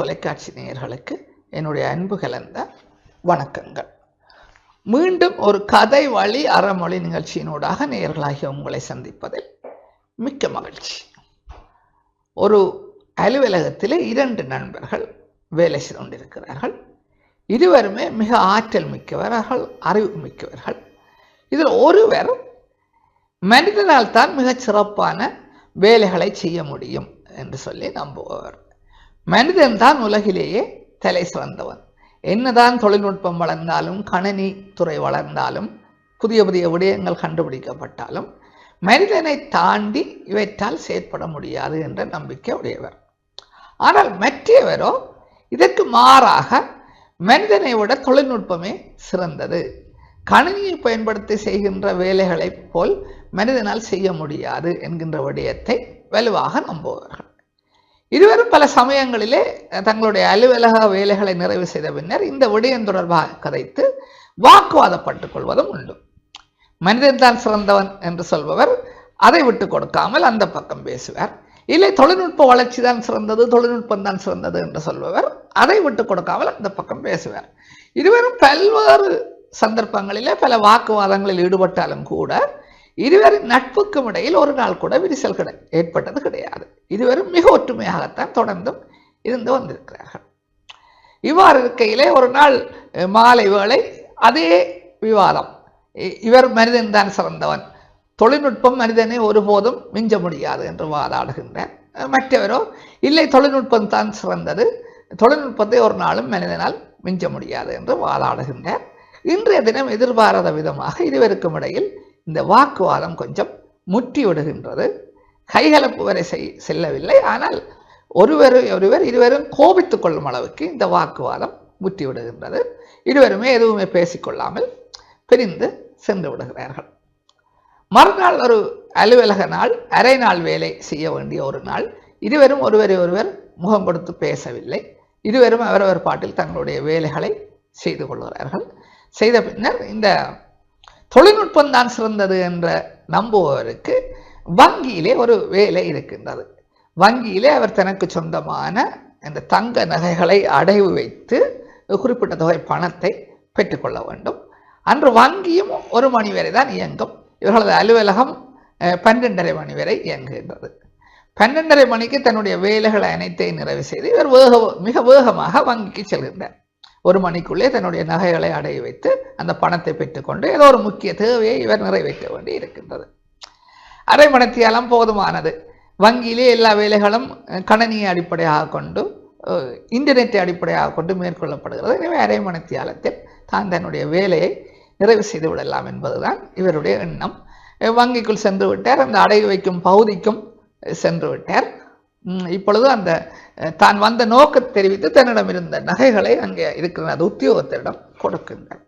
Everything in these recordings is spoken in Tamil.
தொலைக்காட்சி நேயர்களுக்கு என்னுடைய அன்பு கலந்த வணக்கங்கள். மீண்டும் ஒரு கதை வழி அறமொழி நிகழ்ச்சியினூடாக நேயர்களாகிய உங்களை சந்திப்பதில் மிக்க மகிழ்ச்சி. ஒரு அலுவலகத்தில் இரண்டு நண்பர்கள் வேலை செய்து கொண்டிருக்கிறார்கள். இருவருமே மிக ஆற்றல் மிக்கவர்கள் அறிவு மிக்கவர்கள். இதில் ஒருவர் மனிதனால் தான் மிகச் சிறப்பான வேலைகளை செய்ய முடியும் என்று சொல்லி நம்புபவர். மனிதன் தான் உலகிலேயே தலை சிறந்தவன் என்னதான் தொழில்நுட்பம் வளர்ந்தாலும் கணினி துறை வளர்ந்தாலும் புதிய புதிய விடயங்கள் கண்டுபிடிக்கப்பட்டாலும் மனிதனை தாண்டி இவற்றால் செயற்பட முடியாது என்ற நம்பிக்கை உடையவர். ஆனால் மற்றவரோ இதற்கு மாறாக மனிதனை விட தொழில்நுட்பமே சிறந்தது. கணினியை பயன்படுத்தி செய்கின்ற வேலைகளைப் போல் மனிதனால் செய்ய முடியாது என்கின்ற விடயத்தை வலுவாக நம்புவார்கள் இருவரும் பல சமயங்களிலே தங்களுடைய அலுவலக வேலைகளை நிறைவு செய்த பின்னர் இந்த விடயம் தொடர்பாக கதைத்து வாக்குவாதப்பட்டுக் கொள்வதும் உண்டு. மனிதன் தான் சிறந்தவன் என்று சொல்பவர் அதை விட்டு கொடுக்காமல் அந்த பக்கம் பேசுவார். இல்லை தொழில்நுட்ப வளர்ச்சி தான் சிறந்தது தொழில்நுட்பம் தான் சிறந்தது என்று சொல்பவர் அதை விட்டு கொடுக்காமல் அந்த பக்கம் பேசுவார். இருவரும் பல்வேறு சந்தர்ப்பங்களிலே பல வாக்குவாதங்களில் ஈடுபட்டாலும் கூட இருவரின் நட்புக்கும் இடையில் ஒரு நாள் கூட விரிசல் கிடை ஏற்பட்டது கிடையாது. இருவரும் மிக ஒற்றுமையாகத்தான் தொடர்ந்தும் இருந்து வந்திருக்கிறார்கள். இவ்வாறு இருக்கையிலே ஒரு நாள் மாலை வேளை அதே விவாதம். இவர் மனிதன் தான் சிறந்தவன். தொழில்நுட்பம் மனிதனை ஒருபோதும் மிஞ்ச முடியாது என்று வாதாடுகின்றார் மற்றவரோ இல்லை தொழில்நுட்பம் தான் சிறந்தது. தொழில்நுட்பத்தை ஒரு நாளும் மனிதனால் மிஞ்ச முடியாது என்று வாதாடுகின்றார் இன்றைய தினம் எதிர்பாராத விதமாக இருவருக்கும் இடையில் இந்த வாக்குவாதம் கொஞ்சம் முற்றி விடுகின்றது. கைகலப்பு வரை செய் செல்லவில்லை. ஆனால் ஒருவர் ஒருவர் இருவரும் கோபித்துக் கொள்ளும் அளவுக்கு இந்த வாக்குவாதம் முற்றி விடுகின்றது. இருவருமே எதுவுமே பேசிக்கொள்ளாமல் பிரிந்து சென்று விடுகிறார்கள். மறுநாள் ஒரு அலுவலக நாள் அரை நாள் வேலை செய்ய வேண்டிய ஒரு நாள். இருவரும் ஒருவரை ஒருவர் முகம் கொடுத்து பேசவில்லை. இருவரும் அவரவர் பாட்டில் தங்களுடைய வேலைகளை செய்து கொள்கிறார்கள். செய்த பின்னர் இந்த தொழில்நுட்பம் தான் சிறந்தது என்ற நம்புபவருக்கு வங்கியிலே ஒரு வேலை இருக்கின்றது. வங்கியிலே அவர் தனக்கு சொந்தமான இந்த தங்க நகைகளை அடைவு வைத்து குறிப்பிட்ட தொகை பணத்தை பெற்றுக்கொள்ள வேண்டும். அன்று வங்கியும் ஒரு மணி வரை தான் இயங்கும். இவர்களது அலுவலகம் பன்னெண்டரை மணி வரை இயங்குகின்றது. பன்னெண்டரை மணிக்கு தன்னுடைய வேலைகளை அனைத்தையும் நிறைவு செய்து இவர் வேக மிக வேகமாக வங்கிக்கு செல்கின்றார். ஒரு மணிக்குள்ளே தன்னுடைய நகைகளை அடைய வைத்து அந்த பணத்தை பெற்றுக்கொண்டு ஏதோ ஒரு முக்கிய தேவையை இவர் நிறைவேற்ற வேண்டி இருக்கின்றது. அரை மணத்தியாலம் போதுமானது. வங்கியிலே எல்லா வேலைகளும் கணனியை அடிப்படையாக கொண்டு இன்டர்நெட்டை அடிப்படையாக கொண்டு மேற்கொள்ளப்படுகிறது. எனவே அரை மணத்தியாலத்தில் தான் தன்னுடைய வேலையை நிறைவு செய்து விடலாம் என்பதுதான் இவருடைய எண்ணம். வங்கிக்குள் சென்று விட்டார். அந்த அடகு வைக்கும் பகுதிக்கும் சென்று விட்டார். இப்பொழுது அந்த தான் வந்த நோக்க தெரிவித்து தன்னிடம் இருந்த நகைகளை அங்கே இருக்கிற அந்த உத்தியோகத்திடம் கொடுக்கின்றார்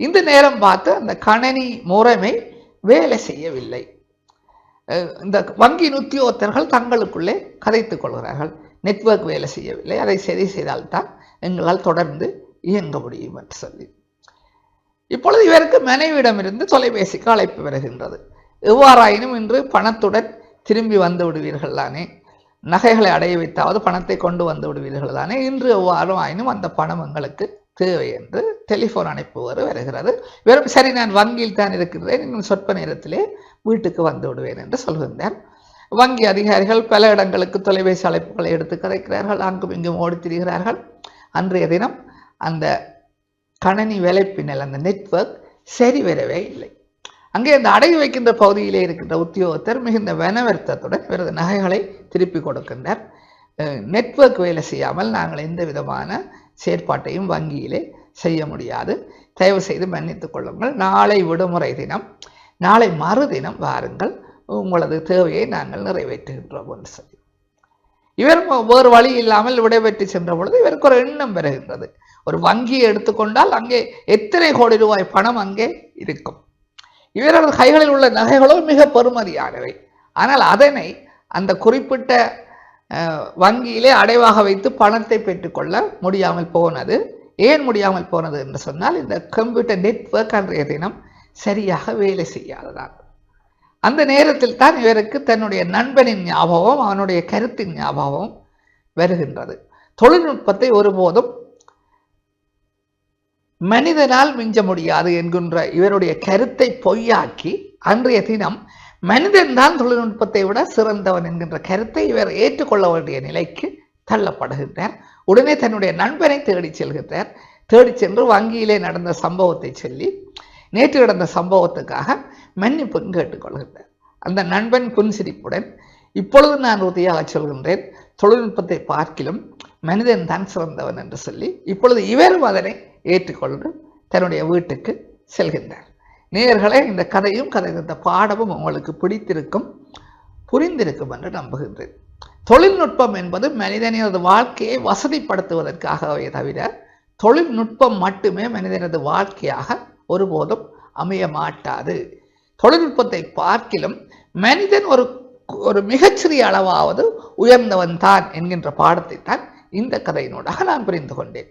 இந்த நேரம் பார்த்து அந்த கணனி முறைமை வேலை செய்யவில்லை. இந்த வங்கியின் உத்தியோகத்தர்கள் தங்களுக்குள்ளே கதைத்துக் கொள்கிறார்கள். நெட்வொர்க் வேலை செய்யவில்லை. அதை சரி செய்தால்தான் எங்களால் தொடர்ந்து இயங்க முடியும் என்று சொல்லி. இப்பொழுது இவருக்கு மனைவியிடமிருந்து தொலைபேசிக்கு அழைப்பு வருகின்றது. எவ்வாறாயினும் இன்று பணத்துடன் திரும்பி வந்து விடுவீர்கள் தானே நகைகளை அடைய வைத்தாவது பணத்தை கொண்டு வந்து விடுவீர்கள் தானே? இன்று எவ்வாறும் ஆயினும் அந்த பணம் எங்களுக்கு தேவை என்று டெலிஃபோன் அனுப்புவது வருகிறது. வெறும் சரி நான் வங்கியில் தான் இருக்கின்றேன் இன்னும் சொற்ப நேரத்திலே வீட்டுக்கு வந்து விடுவேன் என்று சொல்கின்றேன் வங்கி அதிகாரிகள் பல இடங்களுக்கு தொலைபேசி அழைப்புகளை எடுத்து கதைக்கிறார்கள். அங்கும் இங்கும் ஓடி திரிகிறார்கள். அன்றைய தினம் அந்த கணனி வேலைப்பின்னல் அந்த நெட்வொர்க் சரி வரவே இல்லை. அங்கே அந்த அடகு வைக்கின்ற பகுதியிலே இருக்கின்ற உத்தியோகத்தர் மிகுந்த வனவர்த்தத்துடன் இவரது நகைகளை திருப்பி கொடுக்கின்றார். நெட்வொர்க் வேலை செய்யாமல் நாங்கள் எந்த விதமான செயற்பாட்டையும் வங்கியிலே செய்ய முடியாது. தயவு செய்து மன்னித்துக் கொள்ளுங்கள். நாளை விடுமுறை தினம் நாளை மறுதினம் வாருங்கள். உங்களது தேவையை நாங்கள் நிறைவேற்றுகின்றோம் என்று சொல்லி. இவர் வேறு வழி இல்லாமல் விடைபெற்று சென்ற பொழுது இவருக்கு ஒரு எண்ணம் பெறுகின்றது ஒரு வங்கியை எடுத்துக்கொண்டால் அங்கே எத்தனை கோடி ரூபாய் பணம் அங்கே இருக்கும். இவரது கைகளில் உள்ள நகைகளோ மிக பெருமதியானவை ஆனால் அதனை அந்த குறிப்பிட்ட வங்கியிலே அடைவாக வைத்து பணத்தை பெற்றுக்கொள்ள முடியாமல் போனது. ஏன் முடியாமல் போனது என்று சொன்னால் இந்த கம்ப்யூட்டர் நெட்ஒர்க் அன்றைய தினம் சரியாக வேலை செய்யாததான் அந்த நேரத்தில் தான் இவருக்கு தன்னுடைய நண்பனின் ஞாபகம் அவனுடைய கருத்தின் ஞாபகம் வருகின்றது. தொழில்நுட்பத்தை ஒருபோதும் மனிதனால் மிஞ்ச முடியாது என்கின்ற இவருடைய கருத்தை பொய்யாக்கி அன்றைய தினம் மனிதன்தான் தொழில்நுட்பத்தை விட சிறந்தவன் என்கின்ற கருத்தை இவர் ஏற்றுக்கொள்ள வேண்டிய நிலைக்கு தள்ளப்படுகின்றார். உடனே தன்னுடைய நண்பனை தேடி செல்கின்றார். தேடி சென்று வங்கியிலே நடந்த சம்பவத்தை சொல்லி நேற்று நடந்த சம்பவத்துக்காக மன்னிப்பு கேட்டுக்கொள்கின்றார் அந்த நண்பன் புன்சிரிப்புடன் இப்பொழுது நான் உறுதியாக சொல்கின்றேன். தொழில்நுட்பத்தை பார்க்கிலும் மனிதன் தான் சிறந்தவன் என்று சொல்லி இப்பொழுது இவரும் அதனை ஏற்றுக்கொண்டு தன்னுடைய வீட்டுக்கு செல்கின்றார். நேர்களே இந்த கதையும் கதை இந்த பாடமும் உங்களுக்கு பிடித்திருக்கும் புரிந்திருக்கும் என்று நம்புகின்றேன். தொழில்நுட்பம் என்பது மனிதனது வாழ்க்கையை வசதிப்படுத்துவதற்காகவே தவிர தொழில்நுட்பம் மட்டுமே மனிதனது வாழ்க்கையாக ஒருபோதும் அமைய மாட்டாது. தொழில்நுட்பத்தை பார்க்கிலும் மனிதன் ஒரு ஒரு மிகச்சிறிய அளவாவது உயர்ந்தவன் தான் என்கின்ற பாடத்தை தான் இந்த கதையினூடாக நான் புரிந்து கொண்டேன்.